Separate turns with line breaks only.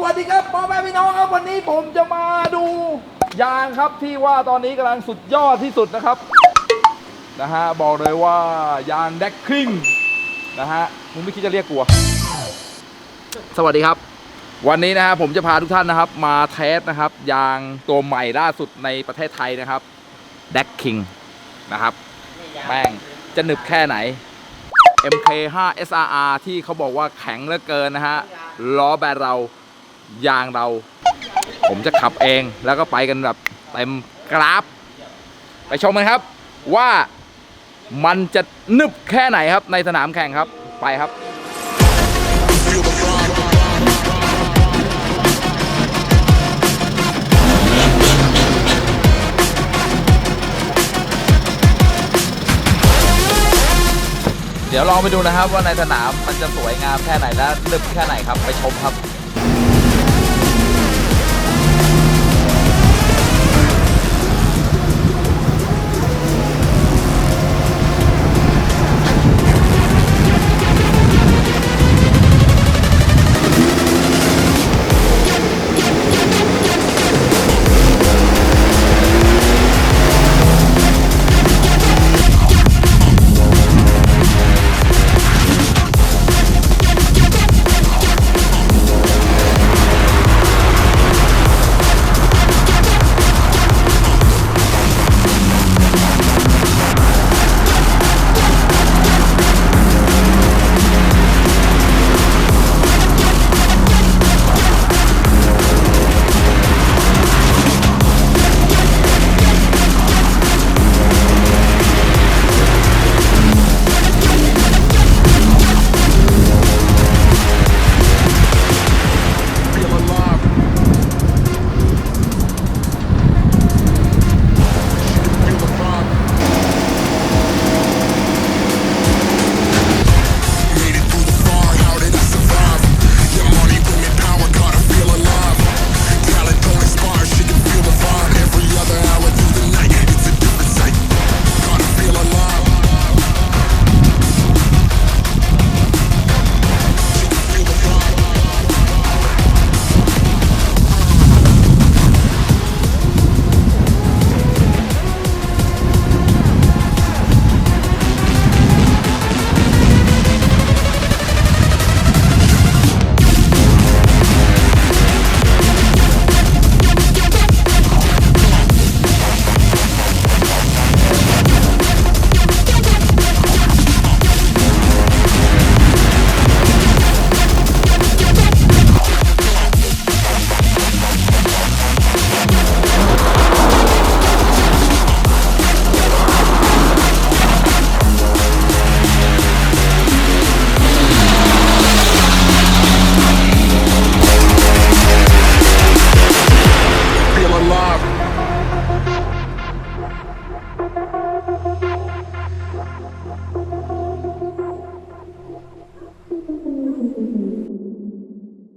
วัสดีครับพ่อแม่พี่น้องครับวันนี้ผมจะมาดูยางครับที่ว่าตอนนี้กำลังสุดยอดที่สุดนะครับนะฮะบอกเลยว่ายางแดกคิงนะฮะมึงไม่คิดจะเรียกกูอะสวัสดีครับ วันนี้นะฮะผมจะพาทุกท่านนะครับ มาเทสนะครับ ยางตัวใหม่ล่าสุดในประเทศไทยนะครับแดกคิงนะครับแม่งจะหนึบแค่ไหน MK5 SRR ที่เขาบอกว่าแข็งเหลือเกินนะฮะ ล้อแบนเรา ยางเรา ผมจะขับเองแล้วก็ไปกันแบบเต็มกราฟ ไปชมกันครับว่ามันจะนึบแค่ไหนครับในสนามแข่งครับไปครับเดี๋ยวลองไปดูนะครับว่าในสนามมันจะสวยงามแค่ไหนและนึบแค่ไหนครับไปชมครับ